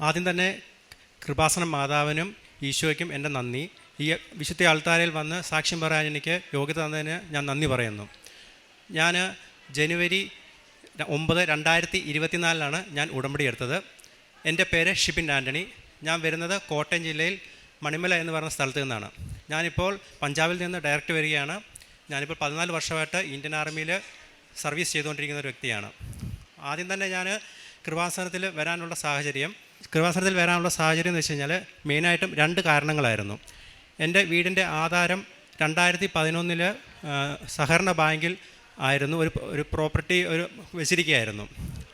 ആദ്യം തന്നെ കൃപാസനം മാതാവിനും ഈശോയ്ക്കും എന്റെ നന്ദി. ഈ വിശുദ്ധ ആൾത്താരയിൽ വന്ന് സാക്ഷ്യം പറയാൻ എനിക്ക് യോഗ്യത തന്നതിന് ഞാൻ നന്ദി പറയുന്നു. ഞാൻ ജനുവരി ഒമ്പത് രണ്ടായിരത്തി ഇരുപത്തിനാലിലാണ് ഞാൻ ഉടമ്പടി എടുത്തത്. എന്റെ പേര് ഷിബിൻ ആന്റണി. ഞാൻ വരുന്നത് കോട്ടയം ജില്ലയിൽ മണിമല എന്ന് പറയുന്ന സ്ഥലത്ത് നിന്നാണ്. ഞാനിപ്പോൾ പഞ്ചാബിൽ നിന്ന് ഡയറക്റ്റ് വരികയാണ്. ഞാനിപ്പോൾ പതിനാല് വർഷമായിട്ട് ഇന്ത്യൻ ആർമിയിൽ സർവീസ് ചെയ്തുകൊണ്ടിരിക്കുന്ന ഒരു വ്യക്തിയാണ്. ആദ്യം തന്നെ ഞാൻ കൃപാസനത്തിൽ വരാനുള്ള സാഹചര്യം. കൃപാസനത്തിൽ വരാനുള്ള സാഹചര്യം എന്ന് വെച്ച് കഴിഞ്ഞാൽ മെയിനായിട്ടും രണ്ട് കാരണങ്ങളായിരുന്നു. എന്റെ വീടിന്റെ ആധാരം രണ്ടായിരത്തി പതിനൊന്നിൽ സഹകരണ ബാങ്കിൽ ആയിരുന്നു. ഒരു ഒരു പ്രോപ്പർട്ടി ഒരു വെച്ചിരിക്കുകയായിരുന്നു.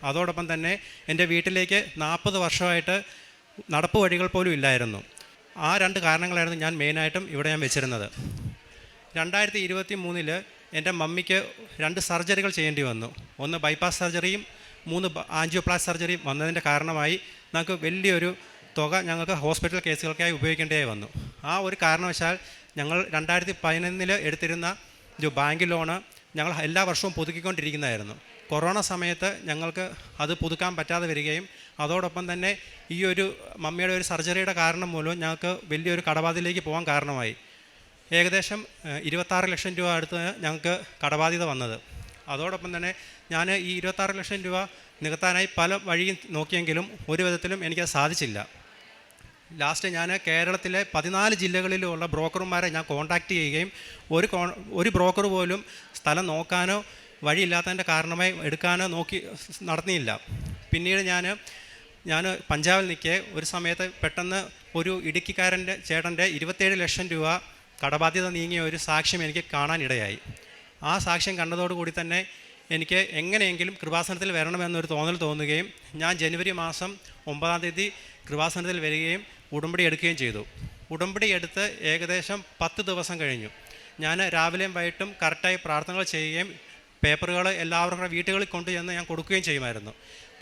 അതോടൊപ്പം തന്നെ എന്റെ വീട്ടിലേക്ക് നാൽപ്പത് വർഷമായിട്ട് നടപ്പ് വഴികൾ പോലും ഇല്ലായിരുന്നു. ആ രണ്ട് കാരണങ്ങളായിരുന്നു ഞാൻ മെയിനായിട്ടും ഇവിടെ ഞാൻ വെച്ചിരുന്നത്. രണ്ടായിരത്തി ഇരുപത്തി മൂന്നിൽ എന്റെ മമ്മിക്ക് രണ്ട് സർജറികൾ ചെയ്യേണ്ടി വന്നു. ഒന്ന് ബൈപ്പാസ് സർജറിയും മൂന്ന് ആൻജിയോപ്ലാസ് സർജറിയും വന്നതിന്റെ കാരണമായി നമുക്ക് വലിയൊരു തുക ഞങ്ങൾക്ക് ഹോസ്പിറ്റൽ കേസുകൾക്കായി ഉപയോഗിക്കേണ്ടതായി വന്നു. ആ ഒരു കാരണവശാൽ ഞങ്ങൾ രണ്ടായിരത്തി പതിനൊന്നിൽ എടുത്തിരുന്ന ഒരു ബാങ്ക് ലോണ് ഞങ്ങൾ എല്ലാ വർഷവും പുതുക്കിക്കൊണ്ടിരിക്കുന്നതായിരുന്നു. കൊറോണ സമയത്ത് ഞങ്ങൾക്ക് അത് പുതുക്കാൻ പറ്റാതെ വരികയും അതോടൊപ്പം തന്നെ ഈ ഒരു മമ്മിയുടെ ഒരു സർജറിയുടെ കാരണം മൂലം ഞങ്ങൾക്ക് വലിയൊരു കടബാധയിലേക്ക് പോകാൻ കാരണമായി. ഏകദേശം ഇരുപത്താറ് ലക്ഷം രൂപ അടുത്ത് ഞങ്ങൾക്ക് കടബാധ്യത വന്നത്. അതോടൊപ്പം തന്നെ ഞാൻ ഈ ഇരുപത്താറ് ലക്ഷം രൂപ നികത്താനായി പല വഴിയും നോക്കിയെങ്കിലും ഒരു വിധത്തിലും എനിക്കത് സാധിച്ചില്ല. ലാസ്റ്റ് ഞാൻ കേരളത്തിലെ പതിനാല് ജില്ലകളിലുമുള്ള ബ്രോക്കർമാരെ ഞാൻ കോൺടാക്റ്റ് ചെയ്യുകയും ഒരു ഒരു ബ്രോക്കർ പോലും സ്ഥലം നോക്കാനോ വഴിയില്ലാത്തതിന്റെ കാരണമായി എടുക്കാനോ നോക്കി നടത്തിയില്ല പിന്നീട് ഞാൻ ഞാൻ പഞ്ചാബിൽ നിൽക്കെ ഒരു സമയത്ത് പെട്ടെന്ന് ഒരു ഇടുക്കിക്കാരന്റെ ചേട്ടന്റെ ഇരുപത്തേഴ് ലക്ഷം രൂപ കടബാധ്യത നീങ്ങിയ ഒരു സാക്ഷ്യം എനിക്ക് കാണാനിടയായി. ആ സാക്ഷ്യം കണ്ടതോടുകൂടി തന്നെ എനിക്ക് എങ്ങനെയെങ്കിലും കൃപാസനത്തിൽ വരണമെന്നൊരു തോന്നൽ തോന്നുകയും ഞാൻ ജനുവരി മാസം ഒമ്പതാം തീയതി കൃപാസനത്തിൽ വരികയും ഉടമ്പടി എടുക്കുകയും ചെയ്തു. ഉടമ്പടി എടുത്ത് ഏകദേശം പത്ത് ദിവസം കഴിഞ്ഞു. ഞാൻ രാവിലെയും വൈകിട്ടും കറക്റ്റായി പ്രാർത്ഥനകൾ ചെയ്യുകയും പേപ്പറുകൾ എല്ലാവരുടെ വീട്ടുകളിൽ കൊണ്ടുചെന്ന് ഞാൻ കൊടുക്കുകയും ചെയ്യുമായിരുന്നു.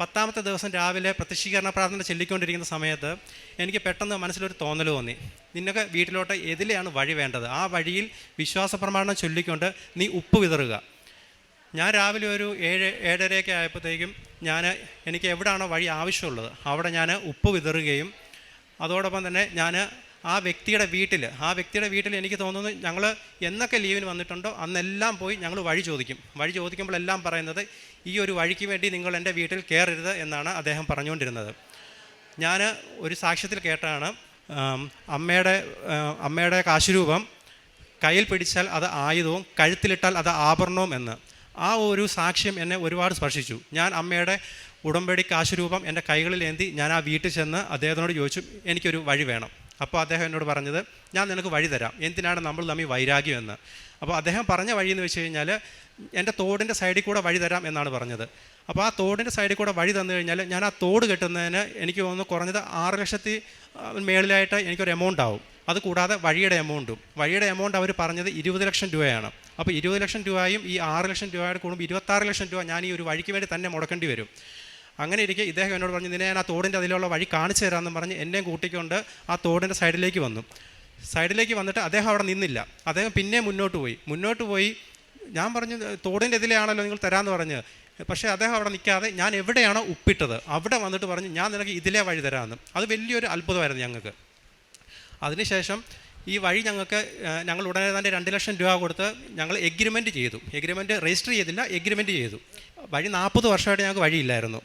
പത്താമത്തെ ദിവസം രാവിലെ പ്രത്യക്ഷീകരണ പ്രാർത്ഥന ചൊല്ലിക്കൊണ്ടിരിക്കുന്ന സമയത്ത് എനിക്ക് പെട്ടെന്ന് മനസ്സിലൊരു തോന്നൽ തോന്നി. നിന്നൊക്കെ വീട്ടിലോട്ട് എതിലെയാണ് വഴി വേണ്ടത്. ആ വഴിയിൽ വിശ്വാസ പ്രമാണം ചൊല്ലിക്കൊണ്ട് നീ ഉപ്പ് വിതറുക. ഞാൻ രാവിലെ ഒരു ഏഴ് ഏഴരയൊക്കെ ആയപ്പോഴത്തേക്കും ഞാൻ എനിക്ക് എവിടെയാണോ വഴി ആവശ്യമുള്ളത് അവിടെ ഞാൻ ഉപ്പ് വിതറുകയും അതോടൊപ്പം തന്നെ ഞാൻ ആ വ്യക്തിയുടെ വീട്ടിൽ ആ വ്യക്തിയുടെ വീട്ടിൽ എനിക്ക് തോന്നുന്നു ഞങ്ങൾ എന്നൊക്കെ ലീവിന് വന്നിട്ടുണ്ടോ അന്നെല്ലാം പോയി ഞങ്ങൾ വഴി ചോദിക്കും. വഴി ചോദിക്കുമ്പോഴെല്ലാം പറയുന്നത് ഈ ഒരു വഴിക്ക് വേണ്ടി നിങ്ങൾ എന്റെ വീട്ടിൽ കയറരുത് എന്നാണ് അദ്ദേഹം പറഞ്ഞുകൊണ്ടിരുന്നത്. ഞാൻ ഒരു സാക്ഷ്യത്തിൽ കേട്ടാണ് അമ്മയുടെ അമ്മയുടെ കാശുരൂപം കയ്യിൽ പിടിച്ചാൽ അത് ആയുധവും കഴുത്തിലിട്ടാൽ അത് ആഭരണവും എന്ന്. ആ ഒരു സാക്ഷ്യം എന്നെ ഒരുപാട് സ്പർശിച്ചു. ഞാൻ അമ്മയുടെ ഉടമ്പടി കാശുരൂപം എന്റെ കൈകളിൽ ഏന്തി ഞാൻ ആ വീട്ടിൽ ചെന്ന് അദ്ദേഹത്തിനോട് ചോദിച്ചു എനിക്കൊരു വഴി വേണം. അപ്പോൾ അദ്ദേഹം എന്നോട് പറഞ്ഞത് ഞാൻ നിനക്ക് വഴി തരാം. എന്തിനാണ് നമ്മൾ തമ്മിൽ വൈരാഗ്യം എന്ന്? അപ്പോൾ അദ്ദേഹം പറഞ്ഞ വഴി എന്ന് വെച്ച് കഴിഞ്ഞാൽ എന്റെ തോടിന്റെ സൈഡിൽ കൂടെ വഴി തരാം എന്നാണ് പറഞ്ഞത്. അപ്പോൾ ആ തോടിന്റെ സൈഡിൽ കൂടെ വഴി തന്നു കഴിഞ്ഞാൽ ഞാൻ ആ തോട് കെട്ടുന്നതിന് എനിക്ക് തോന്നുന്നു കുറഞ്ഞത് ആറ് ലക്ഷത്തി മേളിലായിട്ട് എനിക്കൊരു എമൗണ്ട് ആവും. അതുകൂടാതെ വഴിയുടെ എമൗണ്ടും. വഴിയുടെ എമൗണ്ട് അവർ പറഞ്ഞത് ഇരുപത് ലക്ഷം രൂപയാണ്. അപ്പോൾ ഇരുപത് ലക്ഷം രൂപയും ഈ ആറ് ലക്ഷം രൂപയുടെ കൂടുമ്പോൾ ഇരുപത്താറ് ലക്ഷം രൂപ ഞാൻ ഈ ഒരു വഴിക്ക് വേണ്ടി തന്നെ മുടക്കേണ്ടി വരും. അങ്ങനെ ഇരിക്കെ ഇദ്ദേഹം എന്നോട് പറഞ്ഞു നിന്നെ ഞാൻ ആ തോടിന്റെ അതിലുള്ള വഴി കാണിച്ചു തരാമെന്ന് പറഞ്ഞ് എന്നെയും കൂട്ടിക്കൊണ്ട് ആ തോടിന്റെ സൈഡിലേക്ക് വന്നു. സൈഡിലേക്ക് വന്നിട്ട് അദ്ദേഹം അവിടെ നിന്നില്ല. അദ്ദേഹം പിന്നെ മുന്നോട്ട് പോയി. മുന്നോട്ട് പോയി ഞാൻ പറഞ്ഞു തോടിന്റെ ഇതിലെയാണല്ലോ നിങ്ങൾ തരാമെന്ന് പറഞ്ഞ്. പക്ഷേ അദ്ദേഹം അവിടെ നിൽക്കാതെ ഞാൻ എവിടെയാണോ ഉപ്പിട്ടത് അവിടെ വന്നിട്ട് പറഞ്ഞു ഞാൻ നിനക്ക് ഇതിലേ വഴി തരാമെന്ന്. അത് വലിയൊരു അത്ഭുതമായിരുന്നു ഞങ്ങൾക്ക്. അതിനുശേഷം ഈ വഴി ഞങ്ങൾക്ക് ഞങ്ങൾ ഉടനെ തന്നെ രണ്ട് ലക്ഷം രൂപ കൊടുത്ത് ഞങ്ങൾ എഗ്രിമെന്റ് ചെയ്തു. എഗ്രിമെന്റ് രജിസ്റ്റർ ചെയ്തില്ല എഗ്രിമെന്റ് ചെയ്തു. വഴി നാൽപ്പത് വർഷമായിട്ട് ഞങ്ങൾക്ക് വഴിയില്ലായിരുന്നു.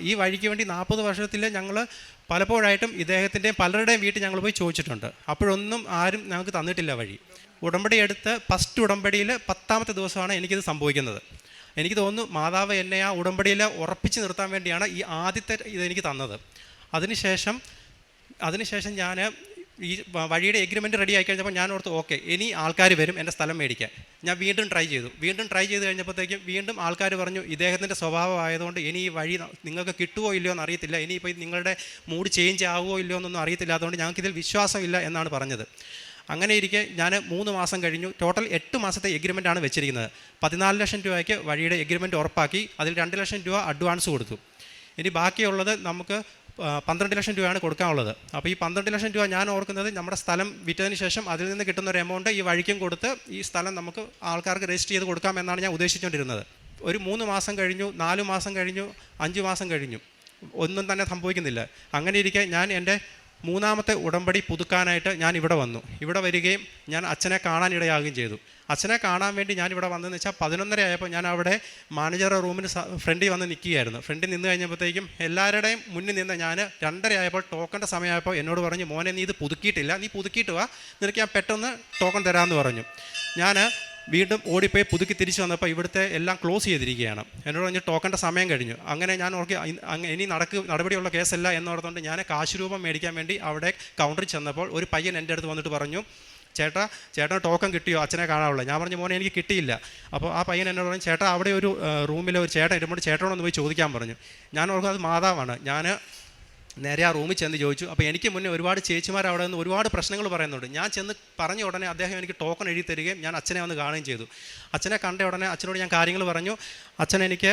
ഈ വഴിക്ക് വേണ്ടി നാൽപ്പത് വർഷത്തിൽ ഞങ്ങൾ പലപ്പോഴായിട്ടും ഇദ്ദേഹത്തിന്റെയും പലരുടെയും വീട്ടിൽ ഞങ്ങൾ പോയി ചോദിച്ചിട്ടുണ്ട്. അപ്പോഴൊന്നും ആരും ഞങ്ങൾക്ക് തന്നിട്ടില്ല വഴി. ഉടമ്പടി എടുത്ത് ഫസ്റ്റ് ഉടമ്പടിയിൽ പത്താമത്തെ ദിവസമാണ് എനിക്കിത് സംഭവിക്കുന്നത്. എനിക്ക് തോന്നുന്നു മാതാവ് എന്നെ ആ ഉടമ്പടിയിൽ ഉറപ്പിച്ച് നിർത്താൻ വേണ്ടിയാണ് ഈ ആദ്യത്തെ ഇതെനിക്ക് തന്നത്. അതിനുശേഷം അതിനുശേഷം ഞാൻ ഈ വഴിയുടെ എഗ്രിമെന്റ് റെഡി ആയി കഴിഞ്ഞപ്പോൾ ഞാൻ ഓർത്ത് ഓക്കെ ഇനി ആൾക്കാർ വരും എന്റെ സ്ഥലം മേടിക്കാൻ. ഞാൻ വീണ്ടും ട്രൈ ചെയ്തു. വീണ്ടും ട്രൈ ചെയ്ത് കഴിഞ്ഞപ്പോഴത്തേക്കും വീണ്ടും ആൾക്കാർ പറഞ്ഞു ഇദ്ദേഹത്തിന്റെ സ്വഭാവം ആയതുകൊണ്ട് ഇനി ഈ വഴി നിങ്ങൾക്ക് കിട്ടുമോ ഇല്ലയോ എന്ന് അറിയത്തില്ല. ഇനിയിപ്പോൾ നിങ്ങളുടെ മൂഡ് ചേഞ്ച് ആവുമോ ഇല്ലയോ എന്നൊന്നും അറിയത്തില്ല അതുകൊണ്ട് ഞങ്ങൾക്ക് ഇതിൽ വിശ്വാസമില്ല എന്നാണ് പറഞ്ഞത്. അങ്ങനെ ഇരിക്കെ ഞാൻ മൂന്ന് മാസം കഴിഞ്ഞു. ടോട്ടൽ എട്ട് മാസത്തെ എഗ്രിമെന്റ് ആണ് വെച്ചിരിക്കുന്നത്. പതിനാല് ലക്ഷം രൂപയ്ക്ക് വഴിയുടെ എഗ്രിമെന്റ് ഉറപ്പാക്കി. അതിൽ രണ്ട് ലക്ഷം രൂപ അഡ്വാൻസ് കൊടുത്തു. ഇനി ബാക്കിയുള്ളത് നമുക്ക് പന്ത്രണ്ട് ലക്ഷം രൂപയാണ് കൊടുക്കാനുള്ളത്. അപ്പോൾ ഈ പന്ത്രണ്ട് ലക്ഷം രൂപ ഞാൻ ഓർക്കുന്നത് നമ്മുടെ സ്ഥലം വിറ്റതിന് ശേഷം അതിൽ നിന്ന് കിട്ടുന്ന ഒരു എമൗണ്ട് ഈ വഴിക്കും കൊടുത്ത് ഈ സ്ഥലം നമുക്ക് ആൾക്കാർക്ക് രജിസ്റ്റർ ചെയ്ത് കൊടുക്കാമെന്നാണ് ഞാൻ ഉദ്ദേശിച്ചുകൊണ്ടിരുന്നത്. ഒരു മൂന്ന് മാസം കഴിഞ്ഞു നാല് മാസം കഴിഞ്ഞു അഞ്ച് മാസം കഴിഞ്ഞു. ഒന്നും തന്നെ സംഭവിക്കുന്നില്ല. അങ്ങനെ ഇരിക്കെ ഞാൻ എന്റെ മൂന്നാമത്തെ ഉടമ്പടി പുതുക്കാനായിട്ട് ഞാൻ ഇവിടെ വന്നു. ഇവിടെ വരികയും ഞാൻ അച്ഛനെ കാണാനിടയാകുകയും ചെയ്തു. അച്ഛനെ കാണാൻ വേണ്ടി ഞാൻ ഇവിടെ വന്നതെന്ന് വെച്ചാൽ പതിനൊന്നര ആയപ്പോൾ ഞാൻ അവിടെ മാനേജറുടെ റൂമിന് ഫ്രണ്ടിൽ വന്ന് നിൽക്കുകയായിരുന്നു. ഫ്രണ്ടിൽ നിന്ന് കഴിഞ്ഞപ്പോഴത്തേക്കും എല്ലാവരുടെയും മുന്നിൽ നിന്ന് ഞാൻ രണ്ടര ആയപ്പോൾ ടോക്കന്റെ സമയമായപ്പോൾ എന്നോട് പറഞ്ഞു മോനെ നീ ഇത് പുതുക്കിയിട്ടില്ല. നീ പുതുക്കിയിട്ട് വാ. നിനക്ക് ഞാൻ പെട്ടെന്ന് ടോക്കൺ തരാമെന്ന് പറഞ്ഞു. ഞാൻ വീണ്ടും ഓടിപ്പോയി പുതുക്കി തിരിച്ചു വന്നപ്പോൾ ഇവിടുത്തെ എല്ലാം ക്ലോസ് ചെയ്തിരിക്കുകയാണ്. എന്നോട് പറഞ്ഞ് ടോക്കന്റെ സമയം കഴിഞ്ഞു. അങ്ങനെ ഞാൻ ഓർക്കി "ഇ- അങ്ങ് ഇനി നടക്ക് നടപടിയുള്ള കേസല്ല എന്നോർത്തുകൊണ്ട് ഞാൻ കാശ് രൂപം മേടിക്കാൻ വേണ്ടി അവിടെ കൗണ്ടറിൽ ചെന്നപ്പോൾ ഒരു പയ്യൻ എന്റെ അടുത്ത് വന്നിട്ട് പറഞ്ഞു ചേട്ടാ ചേട്ടൻ ടോക്കൺ കിട്ടിയോ? അച്ഛനെ കാണാനുള്ള ഞാൻ പറഞ്ഞു മോനെ എനിക്ക് കിട്ടിയില്ല. അപ്പോൾ ആ പയ്യൻ എന്നോട് പറഞ്ഞു ചേട്ടാ അവിടെ ഒരു റൂമിൽ ഒരു ചേട്ടൻ ഇരുമ്പോൾ ചേട്ടനോടൊന്ന് പോയി ചോദിക്കാൻ പറഞ്ഞു. ഞാൻ ഓർക്കുന്നത് അത് മാതാവാണ്. ഞാൻ നേരെ ആ റൂമിൽ ചെന്ന് ചോദിച്ചു. അപ്പോൾ എനിക്ക് മുന്നേ ഒരുപാട് ചേച്ചിമാർ അവിടെ നിന്ന് ഒരുപാട് പ്രശ്നങ്ങൾ പറയുന്നുണ്ട്. ഞാൻ ചെന്ന് പറഞ്ഞ ഉടനെ അദ്ദേഹം എനിക്ക് ടോക്കൺ എഴുതി തരികയും ഞാൻ അച്ഛനെ വന്ന് കാണുകയും ചെയ്തു. അച്ഛനെ കണ്ട ഉടനെ അച്ഛനോട് ഞാൻ കാര്യങ്ങൾ പറഞ്ഞു. അച്ഛൻ എനിക്ക്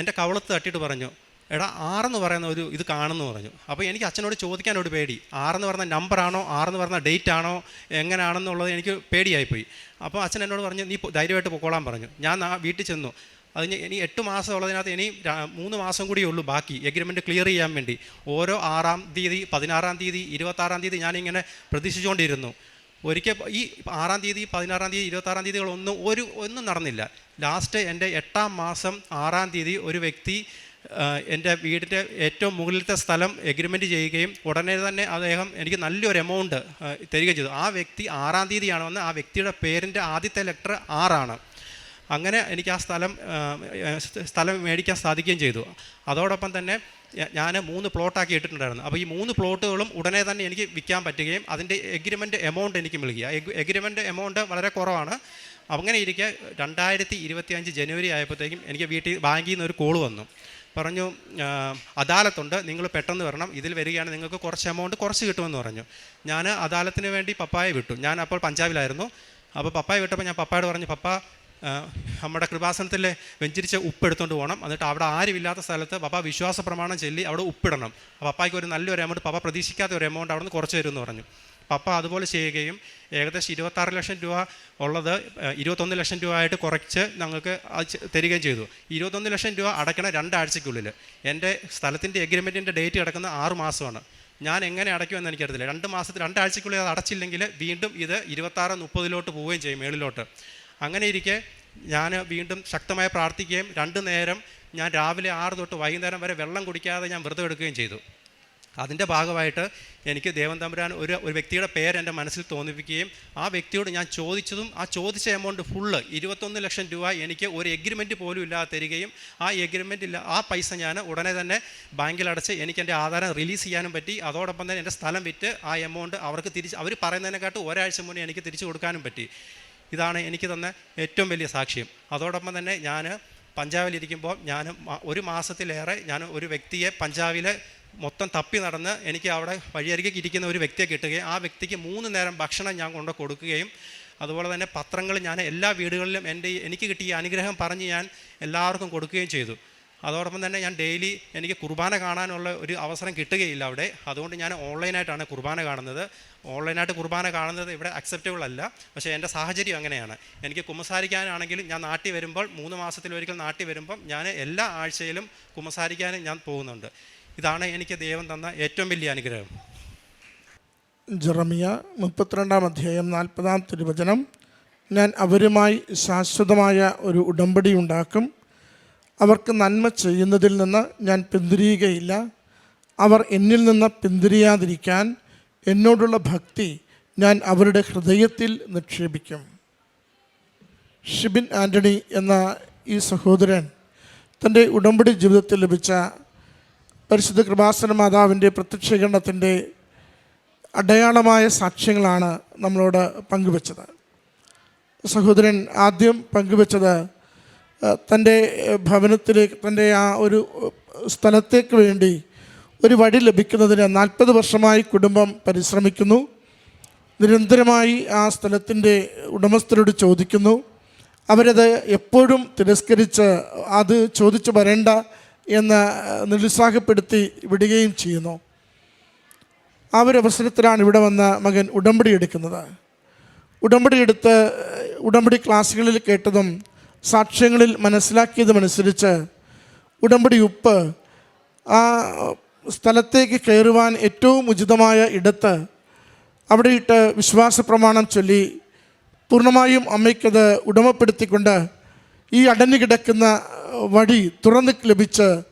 എന്റെ കവളത്ത് തട്ടിയിട്ട് പറഞ്ഞു. എടാ ആറെന്ന് പറയുന്ന ഒരു ഇത് കാണുമെന്ന് പറഞ്ഞു. അപ്പോൾ എനിക്ക് അച്ഛനോട് ചോദിക്കാൻ ഒരു പേടി ആറെന്ന് പറഞ്ഞ നമ്പറാണോ ആറെന്ന് പറഞ്ഞ ഡേറ്റ് ആണോ? എങ്ങനെയാണെന്നുള്ളത് എനിക്ക് പേടിയായിപ്പോയി. അപ്പോൾ അച്ഛൻ എന്നോട് പറഞ്ഞു നീ ധൈര്യമായിട്ട് പൊക്കോളാൻ പറഞ്ഞു. ഞാൻ വീട്ടിൽ ചെന്നു. അത് ഇനി എട്ട് മാസം ഉള്ളതിനകത്ത് ഇനി മൂന്ന് മാസം കൂടിയേ ഉള്ളൂ ബാക്കി. എഗ്രിമെന്റ് ക്ലിയർ ചെയ്യാൻ വേണ്ടി. ഓരോ ആറാം തീയതി പതിനാറാം തീയതി ഇരുപത്താറാം തീയതി ഞാനിങ്ങനെ പ്രതീക്ഷിച്ചുകൊണ്ടിരുന്നു. ഒരിക്കൽ ഈ ആറാം തീയതി പതിനാറാം തീയതി ഇരുപത്താറാം തീയതികളൊന്നും ഒരു ഒന്നും നടന്നില്ല. ലാസ്റ്റ് എന്റെ എട്ടാം മാസം ആറാം തീയതി ഒരു വ്യക്തി എന്റെ വീടിന്റെ ഏറ്റവും മുകളിലത്തെ സ്ഥലം എഗ്രിമെന്റ് ചെയ്യുകയും ഉടനെ തന്നെ അദ്ദേഹം എനിക്ക് നല്ലൊരു എമൗണ്ട് തരികയും ചെയ്തു. ആ വ്യക്തി ആറാം തീയതിയാണ് വന്ന് ആ വ്യക്തിയുടെ പേരിന്റെ ആദ്യത്തെ ലെറ്റർ ആറാണ് അങ്ങനെ എനിക്ക് ആ സ്ഥലം സ്ഥലം മേടിക്കാൻ സാധിക്കുകയും ചെയ്തു. അതോടൊപ്പം തന്നെ ഞാൻ മൂന്ന് പ്ലോട്ടാക്കി ഇട്ടിട്ടുണ്ടായിരുന്നു. അപ്പോൾ ഈ മൂന്ന് പ്ലോട്ടുകളും ഉടനെ തന്നെ എനിക്ക് വിൽക്കാൻ പറ്റുകയും അതിന്റെ എഗ്രിമെന്റ് എമൗണ്ട് എനിക്ക് നൽകി എഗ്രിമെന്റ് എമൗണ്ട് വളരെ കുറവാണ്. അങ്ങനെ ഇരിക്കെ രണ്ടായിരത്തി ഇരുപത്തി അഞ്ച് ജനുവരി ആയപ്പോഴത്തേക്കും എനിക്ക് വീട്ടിൽ ബാങ്കിൽ നിന്ന് ഒരു കോൾ വന്നു. പറഞ്ഞു അദാലത്തുണ്ട്. നിങ്ങൾ പെട്ടെന്ന് വരണം. ഇതിൽ വരികയാണെങ്കിൽ നിങ്ങൾക്ക് കുറച്ച് എമൗണ്ട് കുറച്ച് കിട്ടുമെന്ന് പറഞ്ഞു. ഞാൻ അദാലത്തിന് വേണ്ടി പപ്പായെ വിട്ടു. ഞാൻ അപ്പോൾ പഞ്ചാബിലായിരുന്നു. അപ്പോൾ പപ്പായെ വിട്ടപ്പോൾ ഞാൻ പപ്പായോട് പറഞ്ഞു പപ്പ നമ്മുടെ കൃപാസനത്തിലെ വെഞ്ചരിച്ച ഉപ്പ് എടുത്തുകൊണ്ട് പോകണം എന്നിട്ട് അവിടെ ആരുമില്ലാത്ത സ്ഥലത്ത് പപ്പ വിശ്വാസ പ്രമാണം ചൊല്ലി അവിടെ ഉപ്പിടണം. പപ്പായ്ക്ക് ഒരു നല്ലൊരു എമൗണ്ട് പപ്പ പ്രതീക്ഷിക്കാത്ത ഒരു എമൗണ്ട് അവിടെ നിന്ന് കുറച്ച് തരുമെന്ന് പറഞ്ഞു. പപ്പ അതുപോലെ ചെയ്യുകയും ഏകദേശം ഇരുപത്താറ് ലക്ഷം രൂപ ഉള്ളത് ഇരുപത്തൊന്ന് ലക്ഷം രൂപ ആയിട്ട് കുറച്ച് ഞങ്ങൾക്ക് തരികയും ചെയ്തു. ഇരുപത്തൊന്ന് ലക്ഷം രൂപ അടയ്ക്കണം രണ്ടാഴ്ചയ്ക്കുള്ളിൽ എന്റെ സ്ഥലത്തിന്റെ എഗ്രിമെന്റിന്റെ ഡേറ്റ് കിടക്കുന്ന ആറ് മാസമാണ്. ഞാൻ എങ്ങനെ അടയ്ക്കുമെന്ന് എനിക്കറിയത്തില്ല. രണ്ട് മാസത്തിൽ രണ്ടാഴ്ചയ്ക്കുള്ളിൽ അത് അടച്ചില്ലെങ്കിൽ വീണ്ടും ഇത് ഇരുപത്താറ് മുപ്പതിലോട്ട് പോവുകയും ചെയ്യും മേളിലോട്ട്. അങ്ങനെ ഇരിക്കെ ഞാൻ വീണ്ടും ശക്തമായി പ്രാർത്ഥിക്കുകയും രണ്ട് നേരം ഞാൻ രാവിലെ ആറ് തൊട്ട് വൈകുന്നേരം വരെ വെള്ളം കുടിക്കാതെ ഞാൻ വ്രതം എടുക്കുകയും ചെയ്തു. അതിന്റെ ഭാഗമായിട്ട് എനിക്ക് ദേവൻ തമ്പുരാൻ ഒരു ഒരു വ്യക്തിയുടെ പേര് എന്റെ മനസ്സിൽ തോന്നിപ്പിക്കുകയും ആ വ്യക്തിയോട് ഞാൻ ചോദിച്ചതും ആ ചോദിച്ച എമൗണ്ട് ഫുള്ള് ഇരുപത്തൊന്ന് ലക്ഷം രൂപ എനിക്ക് ഒരു എഗ്രിമെന്റ് പോലും ഇല്ലാതെ തരികയും ആ എഗ്രിമെന്റ് ഇല്ല ആ പൈസ ഞാൻ ഉടനെ തന്നെ ബാങ്കിൽ അടച്ച് എനിക്ക് എന്റെ ആധാരം റിലീസ് ചെയ്യാനും പറ്റി. അതോടൊപ്പം തന്നെ എന്റെ സ്ഥലം വിറ്റ് ആ എമൗണ്ട് അവർക്ക് തിരിച്ച് അവർ പറയുന്നതിനെക്കാട്ടും ഒരാഴ്ച മുന്നേ എനിക്ക് തിരിച്ചു കൊടുക്കാനും പറ്റി. ഇതാണ് എനിക്ക് തന്ന ഏറ്റവും വലിയ സാക്ഷ്യം. അതോടൊപ്പം തന്നെ ഞാൻ പഞ്ചാബിലിരിക്കുമ്പോൾ ഞാൻ ഒരു മാസത്തിലേറെ ഞാൻ ഒരു വ്യക്തിയെ പഞ്ചാബിലെ മൊത്തം തപ്പി നടന്ന് എനിക്ക് അവിടെ വഴിയരികെ ഇരിക്കുന്ന ഒരു വ്യക്തിയെ കിട്ടുകയും ആ വ്യക്തിക്ക് മൂന്ന് നേരം ഭക്ഷണം ഞാൻ കൊണ്ട് കൊടുക്കുകയും അതുപോലെ തന്നെ പത്രങ്ങൾ ഞാൻ എല്ലാ വീടുകളിലും എന്റെ എനിക്ക് കിട്ടിയ അനുഗ്രഹം പറഞ്ഞ് ഞാൻ എല്ലാവർക്കും കൊടുക്കുകയും ചെയ്തു. അതോടൊപ്പം തന്നെ ഞാൻ ഡെയിലി എനിക്ക് കുർബാന കാണാനുള്ള ഒരു അവസരം കിട്ടുകയില്ല അവിടെ. അതുകൊണ്ട് ഞാൻ ഓൺലൈനായിട്ടാണ് കുർബാന കാണുന്നത്. ഓൺലൈനായിട്ട് കുർബാന കാണുന്നത് ഇവിടെ അക്സെപ്റ്റബിൾ അല്ല. പക്ഷേ എന്റെ സാഹചര്യം അങ്ങനെയാണ്. എനിക്ക് കുമ്പസാരിക്കാനാണെങ്കിലും ഞാൻ നാട്ടിൽ വരുമ്പോൾ മൂന്ന് മാസത്തിലൊരിക്കൽ നാട്ടിൽ വരുമ്പം ഞാൻ എല്ലാ ആഴ്ചയിലും കുമ്പസാരിക്കാനും ഞാൻ പോകുന്നുണ്ട്. ഇതാണ് എനിക്ക് ദൈവം തന്ന ഏറ്റവും വലിയ അനുഗ്രഹം. ജെറമിയ മുപ്പത്തിരണ്ടാം അധ്യായം നാൽപ്പതാം തിരുവചനം ഞാൻ അവരുമായി ശാശ്വതമായ ഒരു ഉടമ്പടി ഉണ്ടാക്കും. അവർക്ക് നന്മ ചെയ്യുന്നതിൽ നിന്ന് ഞാൻ പിന്തിരിയുകയില്ല. അവർ എന്നിൽ നിന്ന് പിന്തിരിയാതിരിക്കാൻ എന്നോടുള്ള ഭക്തി ഞാൻ അവരുടെ ഹൃദയത്തിൽ നിക്ഷേപിക്കും. ഷിബിൻ ആന്റണി എന്ന ഈ സഹോദരൻ തന്റെ ഉടമ്പടി ജീവിതത്തിൽ ലഭിച്ച പരിശുദ്ധ കൃപാസന മാതാവിന്റെ പ്രത്യക്ഷീകരണത്തിന്റെ അടയാളമായ സാക്ഷ്യങ്ങളാണ് നമ്മളോട് പങ്കുവച്ചത്. സഹോദരൻ ആദ്യം പങ്കുവച്ചത് തന്റെ ഭവനത്തിലേക്ക് തന്റെ ആ ഒരു സ്ഥലത്തേക്ക് വേണ്ടി ഒരു വഴി ലഭിക്കുന്നതിന് നാൽപ്പത് വർഷമായി കുടുംബം പരിശ്രമിക്കുന്നു. നിരന്തരമായി ആ സ്ഥലത്തിന്റെ ഉടമസ്ഥരോട് ചോദിക്കുന്നു. അവരത് എപ്പോഴും തിരസ്കരിച്ച് അത് ചോദിച്ചു വരേണ്ട എന്ന് നിരുത്സാഹപ്പെടുത്തി വിടുകയും ചെയ്യുന്നു. ആ ഒരു അവസരത്തിലാണ് ഇവിടെ വന്ന മകൻ ഉടമ്പടി എടുക്കുന്നത്. ഉടമ്പടി എടുത്ത് ഉടമ്പടി ക്ലാസ്സുകളിൽ കേട്ടതും സാക്ഷ്യങ്ങളിൽ മനസ്സിലാക്കിയതുമനുസരിച്ച് ഉടമ്പടി ഉപ്പ് ആ സ്ഥലത്തേക്ക് കയറുവാൻ ഏറ്റവും ഉചിതമായ ഇടത്ത് അവിടെ ഇട്ട് വിശ്വാസ പ്രമാണം ചൊല്ലി പൂർണമായും അമ്മയ്ക്കത് ഉടമപ്പെടുത്തിക്കൊണ്ട് ഈ അടഞ്ഞു കിടക്കുന്ന വഴി തുറന്ന് ലഭിച്ച്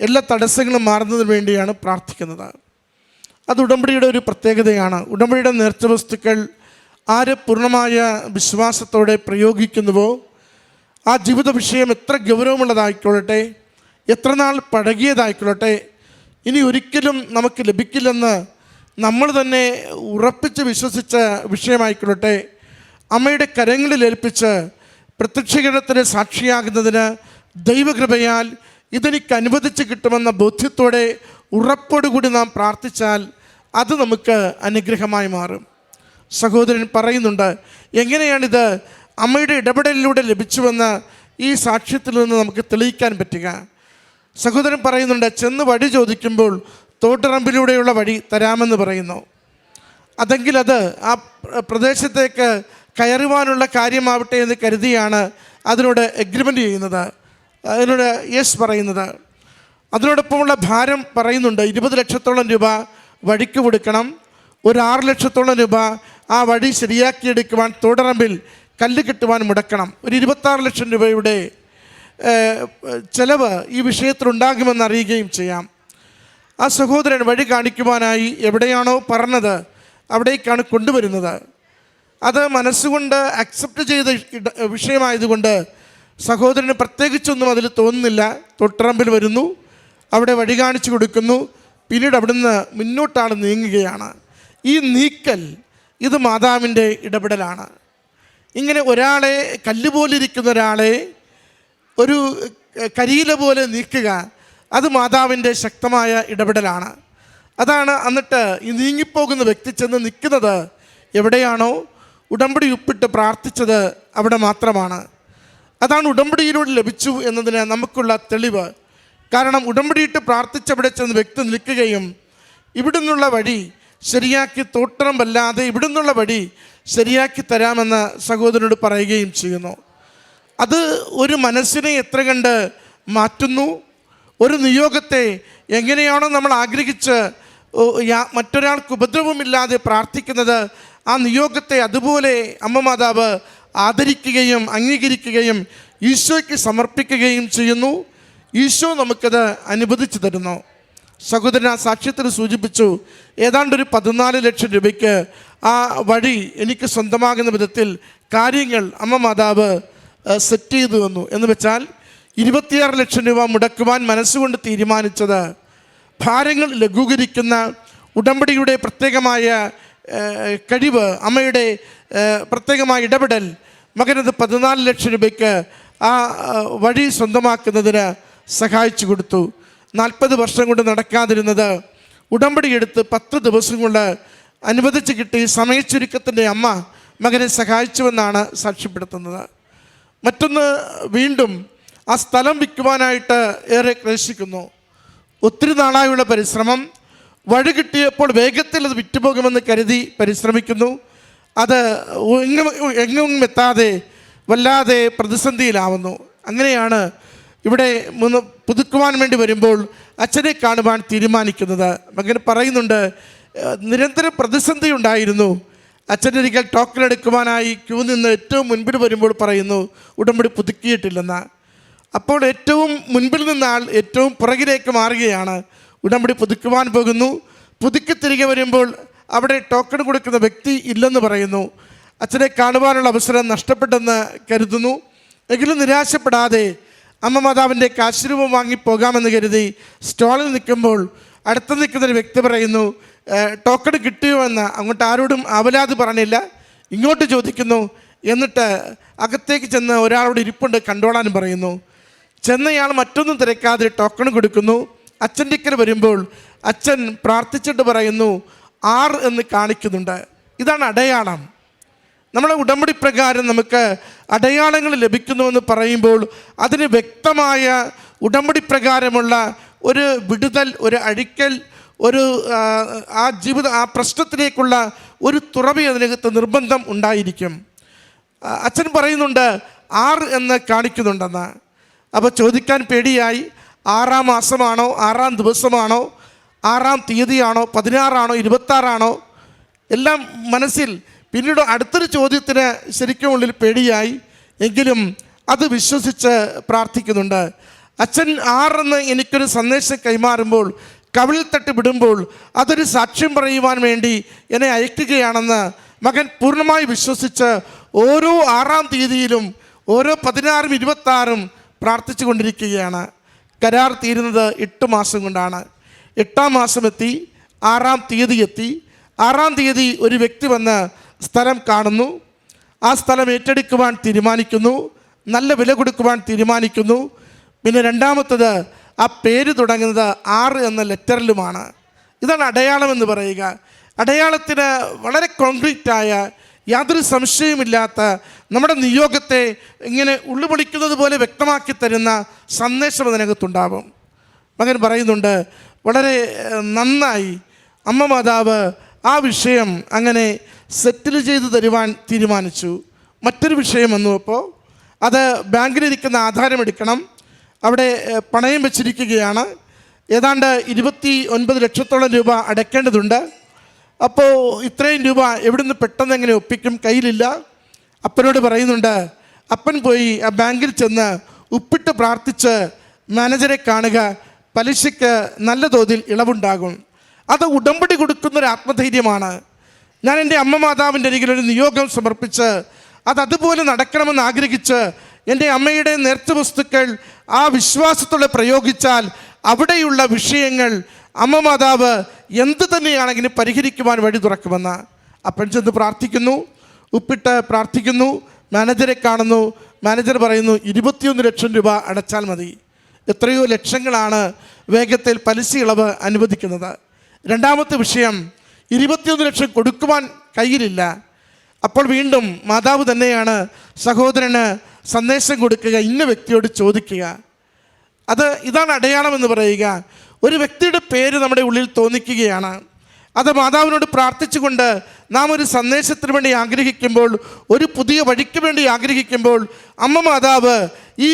എല്ലാ തടസ്സങ്ങളും മാറുന്നതിന് വേണ്ടിയാണ് പ്രാർത്ഥിക്കുന്നത്. അത് ഉടമ്പടിയുടെ ഒരു പ്രത്യേകതയാണ്. ഉടമ്പടിയുടെ നേർച്ച വസ്തുക്കൾ ആര് പൂർണമായ വിശ്വാസത്തോടെ പ്രയോഗിക്കുന്നുവോ ആ ജീവിത വിഷയം എത്ര ഗൗരവമുള്ളതായിക്കൊള്ളട്ടെ എത്ര നാൾ പഴകിയതായിക്കൊള്ളട്ടെ ഇനി ഒരിക്കലും നമുക്ക് ലഭിക്കില്ലെന്ന് നമ്മൾ തന്നെ ഉറപ്പിച്ച് വിശ്വസിച്ച വിഷയമായിക്കൊള്ളട്ടെ അമ്മയുടെ കരങ്ങളിൽ ഏൽപ്പിച്ച് പ്രത്യക്ഷീകരണത്തിന് സാക്ഷിയാകുന്നതിന് ദൈവകൃപയാൽ ഇതെനിക്ക് അനുവദിച്ച് കിട്ടുമെന്ന ബോധ്യത്തോടെ ഉറപ്പോടുകൂടി നാം പ്രാർത്ഥിച്ചാൽ അത് നമുക്ക് അനുഗ്രഹമായി മാറും. സഹോദരൻ പറയുന്നുണ്ട് എങ്ങനെയാണിത്? അമ്മയുടെ ഇടപെടലിലൂടെ ലഭിച്ചുവെന്ന് ഈ സാക്ഷ്യത്തിൽ നിന്ന് നമുക്ക് തെളിയിക്കാൻ പറ്റുക. സഹോദരൻ പറയുന്നുണ്ട് ചെന്ന് വഴി ചോദിക്കുമ്പോൾ തോട്ടിറമ്പിലൂടെയുള്ള വഴി തരാമെന്ന് പറയുന്നു. അതെങ്കിൽ അത് ആ പ്ര- പ്രദേശത്തേക്ക് കയറുവാനുള്ള കാര്യമാവട്ടെ എന്ന് കരുതിയാണ് അതിനോട് എഗ്രിമെന്റ് ചെയ്യുന്നത്. അതിനോട് യെസ് പറയുന്നത്. അതിനോടൊപ്പമുള്ള ഭാരം പറയുന്നുണ്ട് ഇരുപത് ലക്ഷത്തോളം രൂപ വഴിക്ക് കൊടുക്കണം. ഒരു ആറ് ലക്ഷത്തോളം രൂപ ആ വഴി ശരിയാക്കിയെടുക്കുവാൻ തോടറമ്പിൽ കല്ല് കിട്ടുവാൻ മുടക്കണം. ഒരു ഇരുപത്താറ് ലക്ഷം രൂപയുടെ ചെലവ് ഈ വിഷയത്തിലുണ്ടാകുമെന്ന് അറിയുകയും ചെയ്യാം. ആ സഹോദരൻ വഴി കാണിക്കുവാനായി എവിടെയാണോ പറഞ്ഞത് അവിടേക്കാണ് കൊണ്ടുവരുന്നത്. അത് മനസ്സുകൊണ്ട് അക്സെപ്റ്റ് ചെയ്ത വിഷയമായതുകൊണ്ട് സഹോദരന് പ്രത്യേകിച്ചൊന്നും അതിൽ തോന്നുന്നില്ല. തൊട്ടറമ്പിൽ വരുന്നു അവിടെ വഴി കാണിച്ചു കൊടുക്കുന്നു പിന്നീട് അവിടുന്ന് മുന്നോട്ടാണ് നീങ്ങുകയാണ്. ഈ നീക്കൽ ഇത് മാതാവിന്റെ ഇടപെടലാണ്. ഇങ്ങനെ ഒരാളെ കല്ലുപോലിരിക്കുന്ന ഒരാളെ ഒരു കരിയില പോലെ നീക്കുക അത് മാതാവിന്റെ ശക്തമായ ഇടപെടലാണ്. അതാണ് എന്നിട്ട് ഈ നീങ്ങിപ്പോകുന്ന വ്യക്തി ചെന്ന് നിൽക്കുന്നത് എവിടെയാണോ ഉടമ്പടി ഉപ്പിട്ട് പ്രാർത്ഥിച്ചത് അവിടെ മാത്രമാണ്. അതാണ് ഉടമ്പടിയിലൂടെ ലഭിച്ചു എന്നതിന് നമുക്കുള്ള തെളിവ്. കാരണം ഉടമ്പടിയിട്ട് പ്രാർത്ഥിച്ചവിടെ ചെന്ന് വ്യക്തി നിൽക്കുകയും ഇവിടുന്നുള്ള വഴി ശരിയാക്കി തോട്ടറമ്പല്ലാതെ ഇവിടുന്നുള്ള വഴി ശരിയാക്കി തരാമെന്ന് സഹോദരനോട് പറയുകയും ചെയ്യുന്നു. അത് ഒരു മനസ്സിനെ എത്ര കണ്ട് മാറ്റുന്നു? ഒരു നിയോഗത്തെ എങ്ങനെയാണോ നമ്മൾ ആഗ്രഹിച്ച് മറ്റൊരാൾക്ക് ഉപദ്രവമില്ലാതെ പ്രാർത്ഥിക്കുന്നത് ആ നിയോഗത്തെ അതുപോലെ അമ്മ മാതാവ് ആദരിക്കുകയും അംഗീകരിക്കുകയും ഈശോയ്ക്ക് സമർപ്പിക്കുകയും ചെയ്യുന്നു. ഈശോ നമുക്കത് അനുവദിച്ചു തരുന്നു. സഹോദരൻ ആ സാക്ഷ്യത്തിൽ സൂചിപ്പിച്ചു ഏതാണ്ട് ഒരു പതിനാല് ലക്ഷം രൂപയ്ക്ക് ആ വഴി എനിക്ക് സ്വന്തമാകുന്ന വിധത്തിൽ കാര്യങ്ങൾ അമ്മ മാതാവ് സെറ്റ് ചെയ്തു തന്നു. എന്ന് വെച്ചാൽ ഇരുപത്തിയാറ് ലക്ഷം രൂപ മുടക്കുവാൻ മനസ്സുകൊണ്ട് തീരുമാനിച്ചത് ഭാരങ്ങൾ ലഘൂകരിക്കുന്ന ഉടമ്പടിയുടെ പ്രത്യേകമായ കഴിവ് അമ്മയുടെ പ്രത്യേകമായ ഇടപെടൽ മകനത് പതിനാല് ലക്ഷം രൂപയ്ക്ക് ആ, വഴി സ്വന്തമാക്കുന്നതിന് സഹായിച്ചു കൊടുത്തു. നാൽപ്പത് വർഷം കൊണ്ട് നടക്കാതിരുന്നത് ഉടമ്പടിയെടുത്ത് പത്ത് ദിവസം കൊണ്ട് അനുവദിച്ച് കിട്ടി സമയച്ചുരുക്കത്തിന്റെ അമ്മ മകനെ സഹായിച്ചുവെന്നാണ് സാക്ഷ്യപ്പെടുത്തുന്നത്. മറ്റൊന്ന് വീണ്ടും ആ സ്ഥലം വിൽക്കുവാനായിട്ട് ഏറെ ക്ലേശിക്കുന്നു. ഒത്തിരി നാളായുള്ള പരിശ്രമം വഴി കിട്ടിയപ്പോൾ വേഗത്തിൽ അത് വിറ്റുപോകുമെന്ന് കരുതി പരിശ്രമിക്കുന്നു. അത് എങ്ങും എങ്ങും എത്താതെ വല്ലാതെ പ്രതിസന്ധിയിലാവുന്നു. അങ്ങനെയാണ് ഇവിടെ പുതുക്കുവാൻ വേണ്ടി വരുമ്പോൾ അച്ഛനെ കാണുവാൻ തീരുമാനിക്കുന്നത്. മകൻ പറയുന്നുണ്ട് "ഏഹ്, നിരന്തരം പ്രതിസന്ധി ഉണ്ടായിരുന്നു അച്ഛന്റെ ഒരിക്കൽ ടോക്കൺ എടുക്കുവാനായി ക്യൂ നിന്ന് ഏറ്റവും മുൻപിൽ വരുമ്പോൾ പറയുന്നു ഉടമ്പടി പുതുക്കിയിട്ടില്ലെന്ന്. അപ്പോൾ ഏറ്റവും മുൻപിൽ നിന്ന ആൾ ഏറ്റവും പുറകിലേക്ക് മാറുകയാണ്. ഉടമ്പടി പുതുക്കുവാൻ പോകുന്നു. പുതുക്കി തിരികെ വരുമ്പോൾ അവിടെ ടോക്കൺ കൊടുക്കുന്ന വ്യക്തി ഇല്ലെന്ന് പറയുന്നു. അച്ഛനെ കാണുവാനുള്ള അവസരം നഷ്ടപ്പെട്ടെന്ന് കരുതുന്നു. എങ്കിലും നിരാശപ്പെടാതെ അമ്മ മാതാവിന്റെ കാശുരൂപം വാങ്ങി കരുതി സ്റ്റോളിൽ നിൽക്കുമ്പോൾ അടുത്ത് നിൽക്കുന്നൊരു വ്യക്തി പറയുന്നു "ഏഹ്, ടോക്കൺ കിട്ടിയുമെന്ന് അങ്ങോട്ട് ആരോടും അവലാതി പറഞ്ഞില്ല. ഇങ്ങോട്ട് ചോദിക്കുന്നു. എന്നിട്ട് അകത്തേക്ക് ചെന്ന് ഒരാളോട് ഇരിപ്പുണ്ട് കണ്ടോളാൻ പറയുന്നു. ചെന്നയാൾ മറ്റൊന്നും തിരക്കാതെ ടോക്കൺ കൊടുക്കുന്നു. അച്ഛന്റെ ഇക്കൽ വരുമ്പോൾ അച്ഛൻ പ്രാർത്ഥിച്ചിട്ട് പറയുന്നു ആർ എന്ന് കാണിക്കുന്നുണ്ട്. ഇതാണ് അടയാളം. നമ്മുടെ ഉടമ്പടി പ്രകാരം നമുക്ക് അടയാളങ്ങൾ ലഭിക്കുന്നുവെന്ന് പറയുമ്പോൾ അതിന് വ്യക്തമായ ഉടമ്പടി പ്രകാരമുള്ള ഒരു വിടുതൽ ഒരു അഴിക്കൽ ഒരു ആ, ജീവിത ആ പ്രശ്നത്തിലേക്കുള്ള ഒരു തുറവി അതിനകത്ത് നിർബന്ധം ഉണ്ടായിരിക്കും. അച്ഛൻ പറയുന്നുണ്ട് ആറ് എന്ന് കാണിക്കുന്നുണ്ടെന്ന്. അപ്പോൾ ചോദിക്കാൻ പേടിയായി. ആറാം മാസമാണോ ആറാം ദിവസമാണോ ആറാം തീയതിയാണോ പതിനാറാണോ ഇരുപത്താറാണോ? എല്ലാം മനസ്സിൽ. പിന്നീട് അടുത്തൊരു ചോദ്യത്തിന് ശരിക്കും ഉള്ളിൽ പേടിയായി. എങ്കിലും അത് വിശ്വസിച്ച് പ്രാർത്ഥിക്കുന്നുണ്ട്. അച്ഛൻ ആറെന്ന് എനിക്കൊരു സന്ദേശം കൈമാറുമ്പോൾ കവിളിൽ തട്ടി വിടുമ്പോൾ അതൊരു സാക്ഷ്യം പറയുവാൻ വേണ്ടി എന്നെ അയക്കുകയാണെന്ന് മകൻ പൂർണമായി വിശ്വസിച്ച് ഓരോ ആറാം തീയതിയിലും ഓരോ പതിനാറും ഇരുപത്താറും പ്രാർത്ഥിച്ചു കൊണ്ടിരിക്കുകയാണ്. കരാർ തീരുന്നത് എട്ട് മാസം കൊണ്ടാണ്. എട്ടാം മാസം എത്തി ആറാം തീയതി എത്തി. ആറാം തീയതി ഒരു വ്യക്തി വന്ന് സ്ഥലം കാണുന്നു. ആ സ്ഥലം ഏറ്റെടുക്കുവാൻ തീരുമാനിക്കുന്നു. നല്ല വില കൊടുക്കുവാൻ തീരുമാനിക്കുന്നു. പിന്നെ രണ്ടാമത്തത് ആ പേര് തുടങ്ങുന്നത് ആറ് എന്ന ലെറ്ററിലുമാണ്. ഇതാണ് അടയാളം എന്ന് പറയുക. അടയാളത്തിന് വളരെ കോൺക്രീറ്റായ യാതൊരു സംശയവുമില്ലാത്ത നമ്മുടെ നിയോഗത്തെ ഇങ്ങനെ ഉള്ളുപൊളിക്കുന്നത് പോലെ വ്യക്തമാക്കി തരുന്ന സന്ദേശം അതിനകത്തുണ്ടാവും മകൻ പറയുന്നുണ്ട് വളരെ നന്നായി. അമ്മ മാതാവ് ആ വിഷയം അങ്ങനെ സെറ്റിൽ ചെയ്ത് തരുവാൻ തീരുമാനിച്ചു. മറ്റൊരു വിഷയം വന്നു അപ്പോൾ അത് ബാങ്കിലിരിക്കുന്ന ആധാരം എടുക്കണം. അവിടെ പണയം വെച്ചിരിക്കുകയാണ്. ഏതാണ്ട് ഇരുപത്തി ഒൻപത് ലക്ഷത്തോളം രൂപ അടയ്ക്കേണ്ടതുണ്ട്. അപ്പോൾ ഇത്രയും രൂപ എവിടുന്ന് പെട്ടെന്ന് എങ്ങനെ ഒപ്പിക്കും? കയ്യിലില്ല. അപ്പനോട് പറയുന്നുണ്ട് അപ്പൻ പോയി ആ ബാങ്കിൽ ചെന്ന് ഉപ്പിട്ട് പ്രാർത്ഥിച്ച് മാനേജറെ കാണുക. പലിശയ്ക്ക് നല്ല തോതിൽ ഇളവുണ്ടാകും. അത് ഉടമ്പടി കൊടുക്കുന്നൊരു ആത്മധൈര്യമാണ്. ഞാൻ എന്റെ അമ്മ മാതാവിന്റെ അരികിൽ ഒരു നിയോഗം സമർപ്പിച്ച് അത് അതുപോലെ നടക്കണമെന്ന് ആഗ്രഹിച്ച് എന്റെ അമ്മയുടെ നേർച്ച വസ്തുക്കൾ ആ വിശ്വാസത്തോടെ പ്രയോഗിച്ചാൽ അവിടെയുള്ള വിഷയങ്ങൾ അമ്മ മാതാവ് എന്ത് തന്നെയാണെങ്കിലും പരിഹരിക്കുവാൻ വഴി തുറക്കുമെന്ന് അപ്പൻ ചെന്ന് പ്രാർത്ഥിക്കുന്നു. ഉപ്പിട്ട് പ്രാർത്ഥിക്കുന്നു. മാനേജരെ കാണുന്നു. മാനേജർ പറയുന്നു ഇരുപത്തിയൊന്ന് ലക്ഷം രൂപ അടച്ചാൽ മതി. എത്രയോ ലക്ഷങ്ങളാണ് വേഗത്തിൽ പലിശ ഇളവ് അനുവദിക്കുന്നത്. രണ്ടാമത്തെ വിഷയം ഇരുപത്തിയൊന്ന് ലക്ഷം കൊടുക്കുവാൻ കയ്യിലില്ല. അപ്പോൾ വീണ്ടും മാതാവ് തന്നെയാണ് സഹോദരന് സന്ദേശം കൊടുക്കുക ഇന്ന വ്യക്തിയോട് ചോദിക്കുക. അത് ഇതാണ് അടയാളം എന്ന് പറയുക. ഒരു വ്യക്തിയുടെ പേര് നമ്മുടെ ഉള്ളിൽ തോന്നിക്കുകയാണ്. അത് മാതാവിനോട് പ്രാർത്ഥിച്ചുകൊണ്ട് നാം ഒരു സന്ദേശത്തിന് വേണ്ടി ആഗ്രഹിക്കുമ്പോൾ ഒരു പുതിയ വഴിക്ക് വേണ്ടി ആഗ്രഹിക്കുമ്പോൾ അമ്മ മാതാവ് ഈ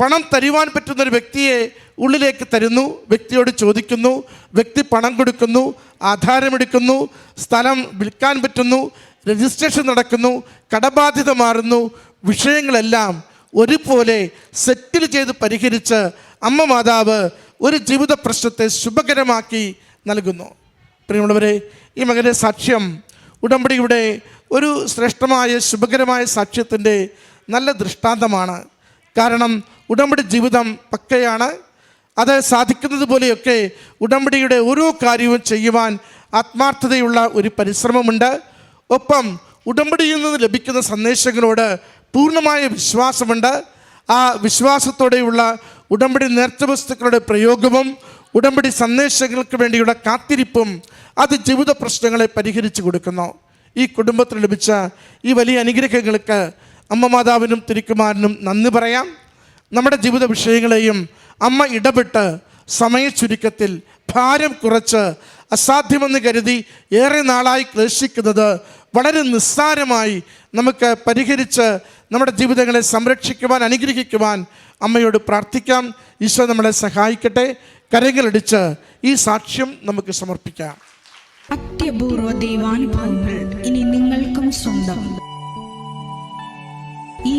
പണം തരുവാൻ പറ്റുന്ന ഒരു വ്യക്തിയെ ഉള്ളിലേക്ക് തരുന്നു വ്യക്തിയോട് ചോദിക്കുന്നു വ്യക്തി പണം കൊടുക്കുന്നു ആധാരമെടുക്കുന്നു സ്ഥലം വിൽക്കാൻ പറ്റുന്നു രജിസ്ട്രേഷൻ നടക്കുന്നു കടബാധ്യത മാറുന്നു വിഷയങ്ങളെല്ലാം ഒരുപോലെ സെറ്റിൽ ചെയ്ത് പരിഹരിച്ച് അമ്മ മാതാവ് ഒരു ജീവിത പ്രശ്നത്തെ ശുഭകരമാക്കി നൽകുന്നു. പ്രിയമുള്ളവരെ ഈ മകന്റെ സാക്ഷ്യം ഉടമ്പടിയുടെ ഒരു ശ്രേഷ്ഠമായ ശുഭകരമായ സാക്ഷ്യത്തിന്റെ നല്ല ദൃഷ്ടാന്തമാണ്. കാരണം ഉടമ്പടി ജീവിതം പക്കയാണ്. അത് സാധിക്കുന്നത് പോലെയൊക്കെ ഉടമ്പടിയുടെ ഓരോ കാര്യവും ചെയ്യുവാൻ ആത്മാർത്ഥതയുള്ള ഒരു പരിശ്രമമുണ്ട്. ഒപ്പം ഉടമ്പടിയിൽ നിന്ന് ലഭിക്കുന്ന സന്ദേശങ്ങളോട് പൂർണമായ വിശ്വാസമുണ്ട്. ആ വിശ്വാസത്തോടെയുള്ള ഉടമ്പടി നേർച്ച വസ്തുക്കളുടെ പ്രയോഗവും ഉടമ്പടി സന്ദേശങ്ങൾക്ക് വേണ്ടിയുള്ള കാത്തിരിപ്പും അത് ജീവിത പ്രശ്നങ്ങളെ പരിഹരിച്ചു കൊടുക്കുന്നു. ഈ കുടുംബത്തിന് ലഭിച്ച ഈ വലിയ അനുഗ്രഹങ്ങൾക്ക് അമ്മ മാതാവിനും തിരുക്കുമാരനും നന്ദി പറയാം. നമ്മുടെ ജീവിത വിഷയങ്ങളെയും അമ്മ ഇടപെട്ട് സമയ ചുരുക്കത്തിൽ ഭാരം കുറച്ച് അസാധ്യമെന്ന് കരുതി ഏറെ നാളായി ക്ലേശിക്കുന്നത് വളരെ നിസ്സാരമായി നമുക്ക് പരിഹരിച്ച് നമ്മുടെ ജീവിതങ്ങളെ സംരക്ഷിക്കുവാൻ അനുഗ്രഹിക്കുവാൻ അമ്മയോട് പ്രാർത്ഥിക്കാം. ഈശോ നമ്മളെ സഹായിക്കട്ടെ. കരങ്ങളടിച്ച് ഈ സാക്ഷ്യം നമുക്ക് സമർപ്പിക്കാം. അത്യപൂർവ ദൈവാനുഭവങ്ങൾ ഇനി നിങ്ങൾക്കും സ്വന്തം. ഈ